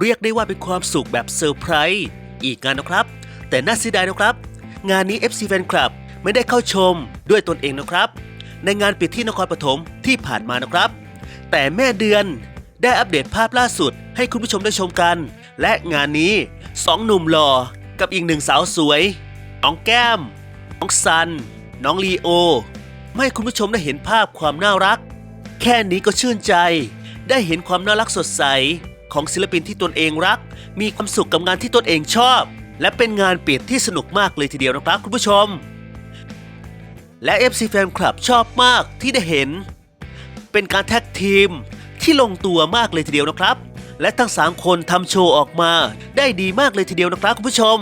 เรียกได้ว่าเป็นความสุขแบบเซอร์ไพรส์อีกงานนะครับ แต่น่าเสียดายนะครับ งานนี้ FC Fan Club ไม่ได้เข้าชมด้วยตนเองนะครับ ในงานปิดที่นครปฐมที่ผ่านมานะครับ แต่แม่เดือนได้อัปเดตภาพล่าสุด ให้คุณผู้ชมได้ชมกัน และงานนี้สองหนุ่มหล่อกับอีกหนึ่งสาวสวยน้องแก้ม น้องซัน น้องลีโอไม่ให้คุณผู้ชมได้เห็นภาพความน่ารัก แค่นี้ก็ชื่นใจ ได้เห็นความน่ารักสดใส ของศิลปินที่ตนเองรัก มีความสุขกับงานที่ตนเองชอบ และเป็นงานปิดที่สนุกมากเลยทีเดียวนะครับคุณผู้ชม และ FC Fan Club ชอบมากที่ได้เห็น เป็นการแท็กทีมที่ลงตัวมากเลยทีเดียวนะครับ และทั้ง 3 คนทำโชว์ออกมาได้ดีมากเลยทีเดียวนะครับคุณผู้ชม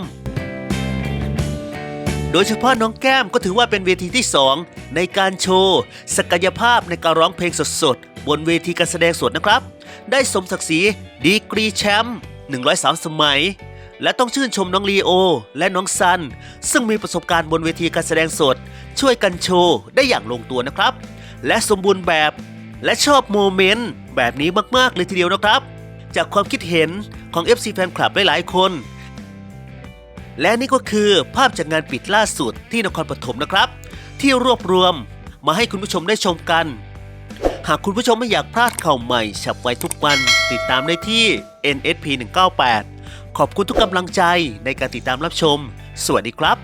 โดยเฉพาะน้องแก้มก็ถือว่าเป็นเวทีที่ 2 ในการโชว์ ศักยภาพในการร้องเพลงสดๆ บนเวทีการแสดงสดนะครับ ได้สมศักดิ์ศรีดีกรีแชมป์103 สมัย และต้องชื่นชมน้องลีโอ และน้องซัน ซึ่งมีประสบการณ์บนเวทีการแสดงสด ช่วยกันโชว์ได้อย่างลงตัวนะครับ และสมบูรณ์แบบและชอบโมเมนต์แบบนี้มากๆ เลยทีเดียวนะครับ จากความคิดเห็นของ FC Fan Club หลายๆ คน และนี่ก็คือภาพจากงานปิดล่าสุดที่นครปฐมนะครับ ที่รวบรวมมาให้คุณผู้ชมได้ชมกัน หากคุณผู้ชมไม่อยากพลาดข่าวใหม่ฉับไวทุกวัน ติดตามได้ที่ NSP 198 ขอบคุณทุกกำลังใจในการติดตามรับชม สวัสดีครับ